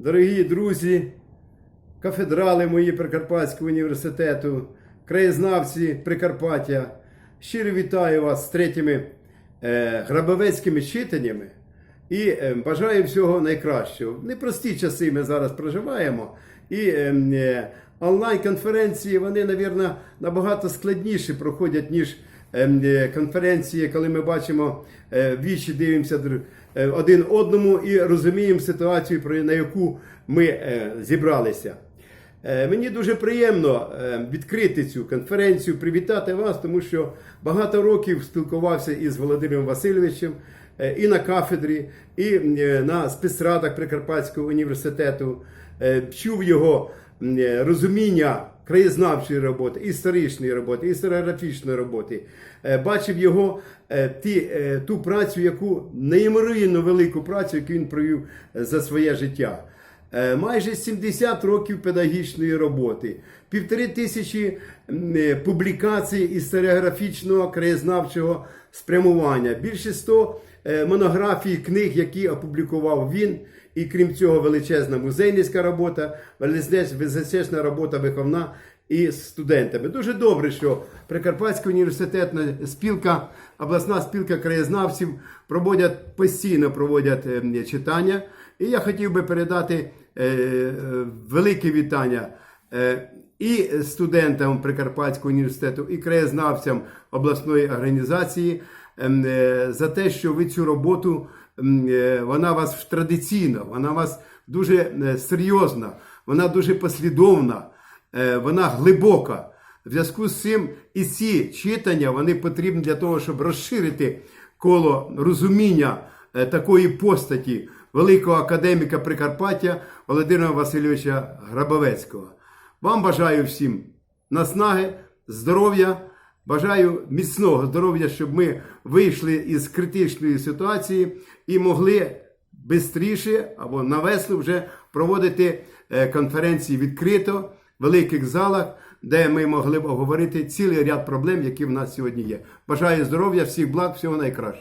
дорогі друзі, кафедрали мої Прикарпатського університету, краєзнавці Прикарпаття, щиро вітаю вас з третіми е, грабовецькими читаннями і е, бажаю всього найкращого. Непрості часи ми зараз проживаємо. І е, е, онлайн-конференції, вони, мабуть, набагато складніше проходять, ніж конференції, коли ми бачимо е, вічі, дивимося е, один одному і розуміємо ситуацію, на яку ми е, зібралися. Е, Мені дуже приємно е, відкрити цю конференцію, привітати вас, тому що багато років спілкувався із Володимиром Васильовичем е, і на кафедрі, і е, на спецрадах Прикарпатського університету. Е, Чув його е, розуміння краєзнавчої роботи, історичної роботи, історіографічної роботи. Е, Бачив його е, ті, е, ту працю, яку неймовірно велику працю, яку він провів за своє життя. Майже 70 років педагогічної роботи, півтори тисячі публікацій історіографічного краєзнавчого спрямування, більше 100 е, монографій книг, які опублікував він. І крім цього, величезна музейницька робота, величезна робота виховна і студентами. Дуже добре, що Прикарпатська університетна спілка, обласна спілка краєзнавців проводять постійно проводять е, читання. І я хотів би передати е, е, велике вітання е, і студентам Прикарпатського університету, і краєзнавцям обласної організації е, за те, що ви цю роботу е, вона вас традиційна, вона вас дуже е, серйозна, вона дуже послідовна, е, вона глибока. В зв'язку з цим і ці читання вони потрібні для того, щоб розширити коло розуміння е, такої постаті великого академіка Прикарпаття Володимира Васильовича Грабовецького. Вам бажаю всім наснаги, здоров'я, бажаю міцного здоров'я, щоб ми вийшли із критичної ситуації і могли швидше або на весну вже проводити е, конференції відкрито в великих залах, де ми могли б обговорити цілий ряд проблем, які в нас сьогодні є. Бажаю здоров'я, всіх благ, всього найкращого.